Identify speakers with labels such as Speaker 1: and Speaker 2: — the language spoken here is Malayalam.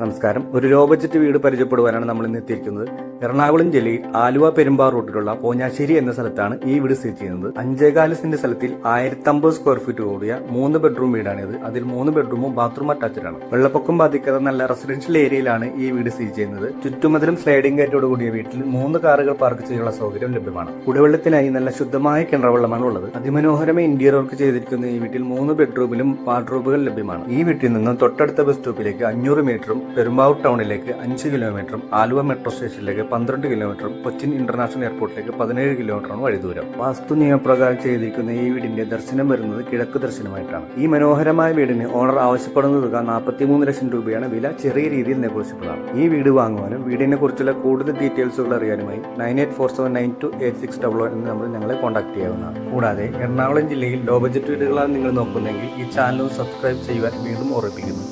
Speaker 1: നമസ്കാരം. ഒരു ലോ ബജറ്റ് വീട് പരിചയപ്പെടുവാനാണ് നമ്മൾ ഇന്ന് എത്തിയിരിക്കുന്നത്. എറണാകുളം ജില്ലയിൽ ആലുവ പെരുമ്പാ റൂട്ടിലുള്ള പോഞ്ഞാശ്ശേരി എന്ന സ്ഥലത്താണ് ഈ വീട് സ്ഥിതി ചെയ്യുന്നത്. അഞ്ചേകാൽ സെന്റ് സ്ഥലത്തിൽ ആയിരത്തമ്പത് സ്ക്വയർ ഫീറ്റ് കൂടിയ മൂന്ന് ബെഡ്റൂം വീടാണിത്. അതിൽ മൂന്ന് ബെഡ്റൂമും ബാത്റൂം അറ്റാച്ച്ഡ് ആണ്. വെള്ളപ്പൊക്കം ബാധിക്കാത്ത നല്ല റെസിഡൻഷ്യൽ ഏരിയയിലാണ് ഈ വീട് സ്ഥിതി ചെയ്യുന്നത്. ചുറ്റുമതിലും സ്ലൈഡിംഗ് ഗേറ്റോട് കൂടിയ വീട്ടിൽ മൂന്ന് കാറുകൾ പാർക്ക് ചെയ്യാനുള്ള സൗകര്യം ലഭ്യമാണ്. കുടിവെള്ളത്തിനായി നല്ല ശുദ്ധമായ കിണർ വെള്ളമാണ് ഉള്ളത്. അതിമനോഹരമായ ഇന്റീരിയർ വർക്ക് ചെയ്തിരിക്കുന്ന ഈ വീട്ടിൽ മൂന്ന് ബെഡ്റൂമിലും വാർഡ്രോബുകൾ ലഭ്യമാണ്. ഈ വീട്ടിൽ നിന്ന് തൊട്ടടുത്ത ബസ് സ്റ്റോപ്പിലേക്ക് അഞ്ഞൂറ് മീറ്ററും പെരുമ്പാവൂർ ടൗണിലേക്ക് അഞ്ച് കിലോമീറ്ററും ആലുവ മെട്രോ സ്റ്റേഷനിലേക്ക് പന്ത്രണ്ട് കിലോമീറ്ററും കൊച്ചിൻ ഇന്റർനാഷണൽ എയർപോർട്ടിലേക്ക് പതിനേഴ് കിലോമീറ്ററാണ് വഴി ദൂരം വാസ്തു നിയമപ്രകാരം ചെയ്തിരിക്കുന്ന ഈ വീടിന്റെ ദർശനം വരുന്നത് കിഴക്ക് ദർശനമായിട്ടാണ്. ഈ മനോഹരമായ വീടിന് ഓണർ ആവശ്യപ്പെടുന്ന തുക നാൽപ്പത്തിമൂന്ന് ലക്ഷം രൂപയാണ്. വില ചെറിയ രീതിയിൽ നെഗോഷ്യബിൾ ആണ്. ഈ വീട് വാങ്ങുവാനും വീടിനെ കുറിച്ചുള്ള കൂടുതൽ ഡീറ്റെയിൽസുകൾ അറിയാനുമായി nine eight four seven nine two eight six double one എന്ന് നമ്മൾ ഞങ്ങളെ കോൺടാക്ട് ചെയ്യാവുന്നതാണ്. കൂടാതെ എറണാകുളം ജില്ലയിൽ ലോ ബജറ്റ് വീടുകളാണ് നിങ്ങൾ നോക്കുന്നെങ്കിൽ ഈ ചാനൽ സബ്സ്ക്രൈബ് ചെയ്യുവാൻ വീണ്ടും ഓർമ്മിപ്പിക്കുന്നു.